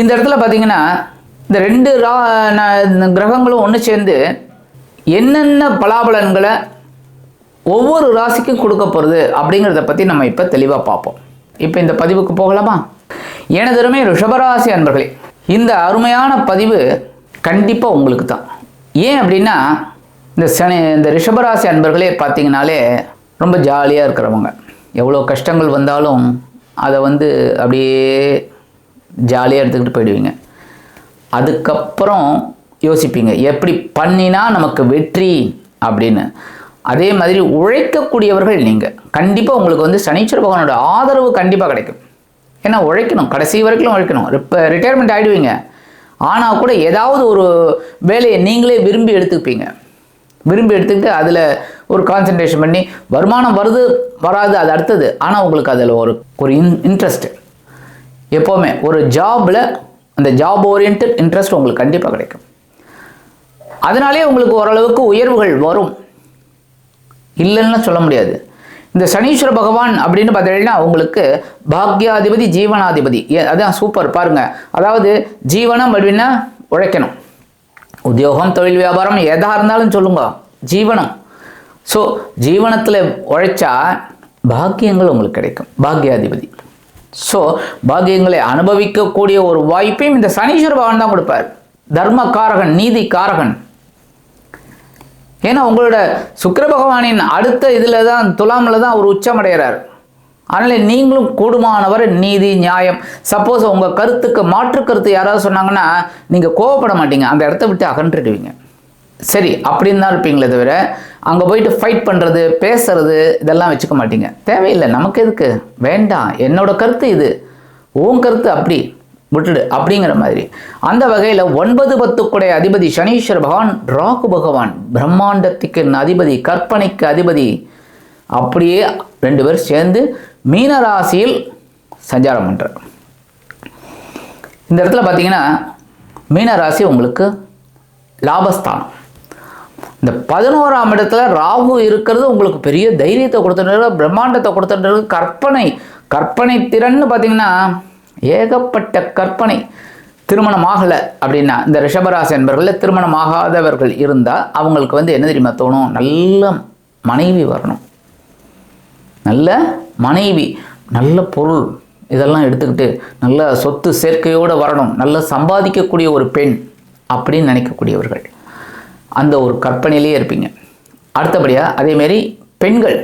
இந்த இடத்துல பார்த்தீங்கன்னா இந்த ரெண்டு ரா கிரகங்களும் ஒன்று சேர்ந்து என்னென்ன பலாபலன்களை ஒவ்வொரு ராசிக்கும் கொடுக்க போகிறது அப்படிங்கிறத பற்றி நம்ம இப்போ தெளிவாக பார்ப்போம். இப்போ இந்த பதிவுக்கு போகலாமா? எனதருமை ரிஷபராசி அன்பர்களே இந்த அருமையான பதிவு கண்டிப்பாக உங்களுக்கு தான். ஏன் அப்படின்னா இந்த சனி இந்த ரிஷபராசி அன்பர்களே பார்த்தீங்கனாலே ரொம்ப ஜாலியாக இருக்கிறவங்க. எவ்வளோ கஷ்டங்கள் வந்தாலும் அதை வந்து அப்படியே ஜாலியாக எடுத்துக்கிட்டு போயிடுவீங்க. அதுக்கப்புறம் யோசிப்பீங்க எப்படி பண்ணினா நமக்கு வெற்றி அப்படின்னு. அதே மாதிரி உழைக்கக்கூடியவர்கள் நீங்கள் கண்டிப்பாக உங்களுக்கு வந்து சனீஸ்வர பகவானோட ஆதரவு கண்டிப்பாக கிடைக்கும். ஏன்னா உழைக்கணும் கடைசி வரைக்கும் உழைக்கணும். இப்போ ரிட்டையர்மெண்ட் ஆகிடுவீங்க ஆனால் கூட ஏதாவது ஒரு வேலையை நீங்களே விரும்பி எடுத்துப்பீங்க. விரும்பி எடுத்துக்கிட்டு அதில் ஒரு கான்சன்ட்ரேஷன் பண்ணி வருமானம் வருது வராது அது அடுத்தது. ஆனால் உங்களுக்கு அதில் ஒரு ஒரு இன் இன்ட்ரெஸ்ட்டு எப்போவுமே ஒரு ஜாபில் அந்த ஜாப் ஓரியன்ட் இன்ட்ரெஸ்ட் உங்களுக்கு கண்டிப்பாக கிடைக்கும். அதனாலே உங்களுக்கு ஓரளவுக்கு உயர்வுகள் வரும். இல்லைன்னு சொல்ல முடியாது. இந்த சனீஸ்வர பகவான் அப்படின்னு பார்த்தீங்கன்னா உங்களுக்கு பாக்யாதிபதி ஜீவனாதிபதி. ஏ- அதான் சூப்பர் பாருங்க. அதாவது ஜீவனம் அப்படின்னா உழைக்கணும். உத்தியோகம் தொழில் வியாபாரம் எதாக இருந்தாலும் சொல்லுங்க. ஜீவனம். ஸோ ஜீவனத்தில் உழைச்சா பாக்கியங்கள் உங்களுக்கு கிடைக்கும். பாக்யாதிபதி. ஸோ பாக்கியங்களை அனுபவிக்கக்கூடிய ஒரு வாய்ப்பையும் இந்த சனீஸ்வர பகவான் தான் கொடுப்பார். தர்ம காரகன் நீதி காரகன் ஏன்னா உங்களோட சுக்கர பகவானின் அடுத்த இதில் தான் துலாமில் தான் அவர் உச்சமடைகிறார் அதனால் நீங்களும் கூடுமானவர் நீதி நியாயம். சப்போஸ் உங்கள் கருத்துக்கு மாற்று கருத்து யாராவது சொன்னாங்கன்னா நீங்கள் கோவப்பட மாட்டீங்க. அந்த இடத்த விட்டு அகன்றுடுவீங்க சரி அப்படின்னு தான் இருப்பீங்களே தவிர அங்கே போயிட்டு ஃபைட் பண்ணுறது பேசுறது இதெல்லாம் வச்சுக்க மாட்டீங்க. தேவையில்லை நமக்கு எதுக்கு? வேண்டாம் என்னோட கருத்து இது. உன் கருத்து அப்படி விட்டுடு அப்படிங்கிற மாதிரி. அந்த வகையில் ஒன்பது பத்துக்குடைய அதிபதி சனீஸ்வர பகவான் ராகு பகவான் பிரம்மாண்டத்துக்கு அதிபதி கற்பனைக்கு அதிபதி அப்படியே ரெண்டு பேரும் சேர்ந்து மீனராசியில் சஞ்சாரம் பண்ணுறார் இந்த இடத்துல பார்த்தீங்கன்னா மீனராசி உங்களுக்கு லாபஸ்தானம். இந்த பதினோராம் இடத்துல ராகு இருக்கிறது உங்களுக்கு பெரிய தைரியத்தை கொடுத்துட்டு பிரம்மாண்டத்தை கொடுத்துட்டு கற்பனை கற்பனை திறன்னு பார்த்தீங்கன்னா ஏகப்பட்ட கற்பனை திருமணம் ஆகலை அப்படின்னா இந்த ரிஷபராசி என்பர்களில் திருமணம் ஆகாதவர்கள் இருந்தால் அவங்களுக்கு வந்து என்ன தெரியுமா தோணும்? நல்ல மனைவி வரணும். நல்ல மனைவி நல்ல பொருள் இதெல்லாம் எடுத்துக்கிட்டு நல்ல சொத்து சேர்க்கையோடு வரணும். நல்ல சம்பாதிக்கக்கூடிய ஒரு பெண் அப்படின்னு நினைக்கக்கூடியவர்கள். அந்த ஒரு கற்பனையிலேயே இருப்பீங்க. அடுத்தபடியாக அதேமாரி பெண்கள்.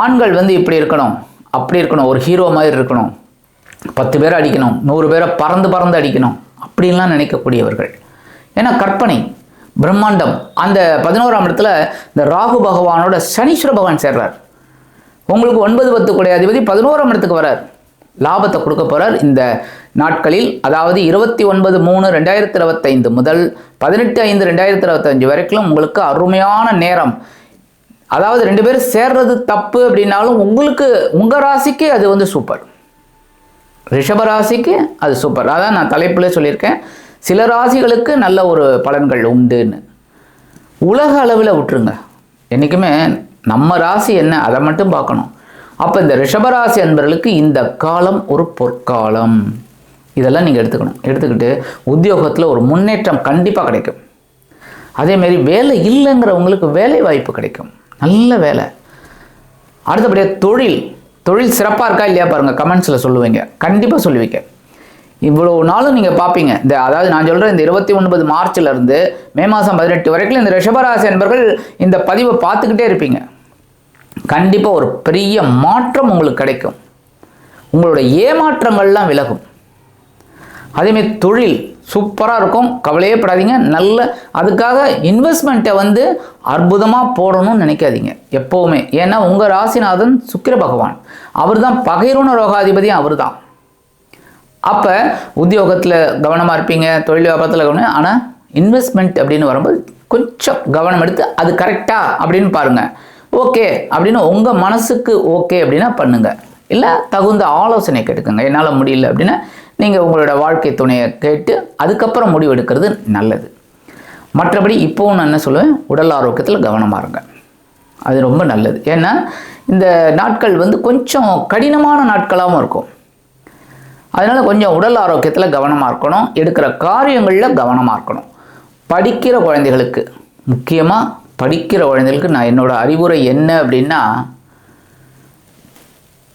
ஆண்கள் வந்து இப்படி இருக்கணும் அப்படி இருக்கணும் ஒரு ஹீரோ மாதிரி இருக்கணும். பத்து பேரை அடிக்கணும் நூறு பேரை பறந்து பறந்து அடிக்கணும் அப்படின்லாம் நினைக்கக்கூடியவர்கள். ஏன்னா கற்பனை பிரம்மாண்டம். அந்த பதினோராம் இடத்துல இந்த ராகு பகவானோட சனீஸ்வர பகவான் சேர்றார். உங்களுக்கு ஒன்பது பத்து கூடிய அதிபதி பதினோராம் இடத்துக்கு வரார். லாபத்தை கொடுக்க போகிறார் இந்த நாட்களில். அதாவது இருபத்தி ஒன்பது மூணு ரெண்டாயிரத்தி இருபத்தைந்து முதல் பதினெட்டு ஐந்து ரெண்டாயிரத்தி இருபத்தஞ்சு வரைக்கும் உங்களுக்கு அருமையான நேரம். அதாவது ரெண்டு பேரும் சேர்றது தப்பு அப்படின்னாலும் உங்களுக்கு உங்கள் ராசிக்கு அது வந்து சூப்பர். ரிஷப ராசிக்கு அது சூப்பர். அதான் நான் தலைப்பில் சொல்லியிருக்கேன். சில ராசிகளுக்கு நல்ல ஒரு பலன்கள் உண்டுன்னு. உலக அளவில் விட்டுருங்க. என்றைக்குமே நம்ம ராசி என்ன அதை மட்டும் பார்க்கணும். அப்போ இந்த ரிஷபராசி அன்பர்களுக்கு இந்த காலம் ஒரு பொற்காலம். இதெல்லாம் நீங்கள் எடுத்துக்கணும். எடுத்துக்கிட்டு உத்தியோகத்தில் ஒரு முன்னேற்றம் கண்டிப்பாக கிடைக்கும். அதேமாரி வேலை இல்லைங்கிறவங்களுக்கு வேலை வாய்ப்பு கிடைக்கும். நல்ல வேலை. அடுத்தபடியாக தொழில். தொழில் சிறப்பாக இருக்கா இல்லையா பாருங்கள் கமெண்ட்ஸில் சொல்லுவீங்க. கண்டிப்பாக சொல்லுவீங்க. இவ்வளோ நாளும் நீங்கள் பார்ப்பீங்க இந்த அதாவது நான் சொல்கிறேன் இந்த இருபத்தி ஒன்பது மார்ச்லேருந்து மே மாதம் பதினெட்டு வரைக்கும் இந்த ரிஷபராசி என்பர்கள் இந்த பதிவை பார்த்துக்கிட்டே இருப்பீங்க. கண்டிப்பாக ஒரு பெரிய மாற்றம் உங்களுக்கு கிடைக்கும். உங்களோட ஏமாற்றங்கள்லாம் விலகும். அதேமாரி தொழில் சூப்பராக இருக்கும். கவலையே படாதீங்க. நல்ல அதுக்காக இன்வெஸ்ட்மெண்ட்டை வந்து அற்புதமாக போடணும்னு நினைக்காதீங்க. எப்போவுமே. ஏன்னா உங்கள் ராசிநாதன் சுக்கிர பகவான். அவர் தான் பகைரூன ரோகாதிபதியும் அவர் தான் அப்போ உத்தியோகத்தில் கவனமாக இருப்பீங்க. தொழில் வியாபாரத்தில் கவனம். ஆனால் இன்வெஸ்ட்மெண்ட் அப்படின்னு வரும்போது கொஞ்சம் கவனம் எடுத்து அது கரெக்டாக அப்படின்னு பாருங்கள் ஓகே அப்படின்னு உங்கள் மனசுக்கு ஓகே அப்படின்னா பண்ணுங்கள் இல்லை தகுந்த ஆலோசனை கேட்டுக்கோங்க. என்னால் முடியல அப்படின்னா நீங்கள் உங்களோட வாழ்க்கை துணையை கேட்டு அதுக்கப்புறம் முடிவு எடுக்கிறது நல்லது. மற்றபடி இப்போவும் நான் என்ன சொல்லுவேன்? உடல் ஆரோக்கியத்தில் கவனமாக இருங்க. அது ரொம்ப நல்லது. ஏன்னா இந்த நாட்கள் வந்து கொஞ்சம் கடினமான நாட்களாகவும் இருக்கும். அதனால் கொஞ்சம் உடல் ஆரோக்கியத்தில் கவனமாக இருக்கணும். எடுக்கிற காரியங்களில் கவனமாக இருக்கணும். படிக்கிற குழந்தைகளுக்கு முக்கியமாக படிக்கிற குழந்தைகளுக்கு நான் என்னோட அறிவுரை என்ன அப்படின்னா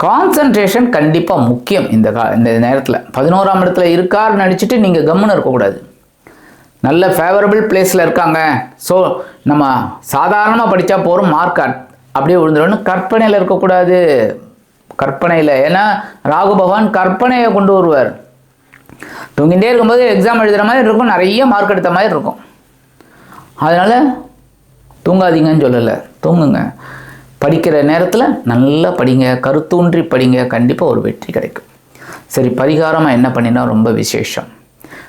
கான்சன்ட்ரேஷன் கண்டிப்பாக முக்கியம் இந்த கா இந்த நேரத்தில். பதினோராம் இடத்துல இருக்கார் நடிச்சுட்டு நீங்கள் கம்முன்னு இருக்கக்கூடாது. நல்ல ஃபேவரபிள் பிளேஸில் இருக்காங்க. ஸோ நம்ம சாதாரணமாக படித்தா போகிறோம் மார்க் அப்படியே விழுந்துடணும் கற்பனையில் இருக்கக்கூடாது. கற்பனையில் ஏன்னா ராகு பகவான் கற்பனையை கொண்டு வருவார். தூங்கிட்டே இருக்கும்போது எக்ஸாம் எழுதுகிற மாதிரி இருக்கும் நிறைய மார்க் எடுத்த மாதிரி இருக்கும். அதனால் தூங்காதீங்கன்னு சொல்லலை. தூங்குங்க. படிக்கிற நேரத்தில் நல்லா படிங்க. கருத்தூன்றி படிங்க. கண்டிப்பாக ஒரு வெற்றி கிடைக்கும். சரி பரிகாரமாக என்ன பண்ணினா ரொம்ப விசேஷம்.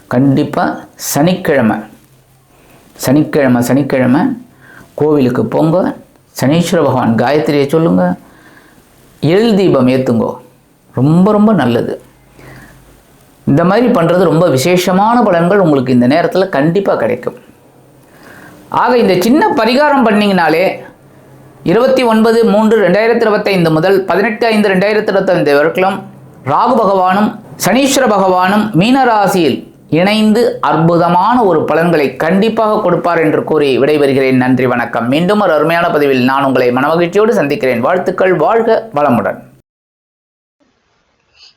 கண்டிப்பாக சனிக்கிழமை. சனிக்கிழமை சனிக்கிழமை கோவிலுக்கு போங்க. சனீஸ்வர பகவான் காயத்ரியை சொல்லுங்கள் எள் தீபம் ஏற்றுங்கோ ரொம்ப ரொம்ப நல்லது. இந்த மாதிரி பண்ணுறது ரொம்ப விசேஷமான பலன்கள் உங்களுக்கு இந்த நேரத்தில் கண்டிப்பாக கிடைக்கும். ஆக இந்த சின்ன பரிகாரம் பண்ணிங்கனாலே இருபத்தி ஒன்பது மூன்று ரெண்டாயிரத்தி இருபத்தைந்து முதல் பதினெட்டு ஐந்து ரெண்டாயிரத்தி இருபத்தைந்து வரைக்கும் ராகு பகவானும் சனீஸ்வர பகவானும் மீனராசியில் இணைந்து அற்புதமான ஒரு பலன்களை கண்டிப்பாக கொடுப்பார் என்று கூறி விடைபெறுகிறேன். நன்றி வணக்கம். மீண்டும் ஒரு அருமையான பதிவில் நான் உங்களை மனமகிழ்ச்சியோடு சந்திக்கிறேன். வாழ்த்துக்கள் வாழ்க வளமுடன்.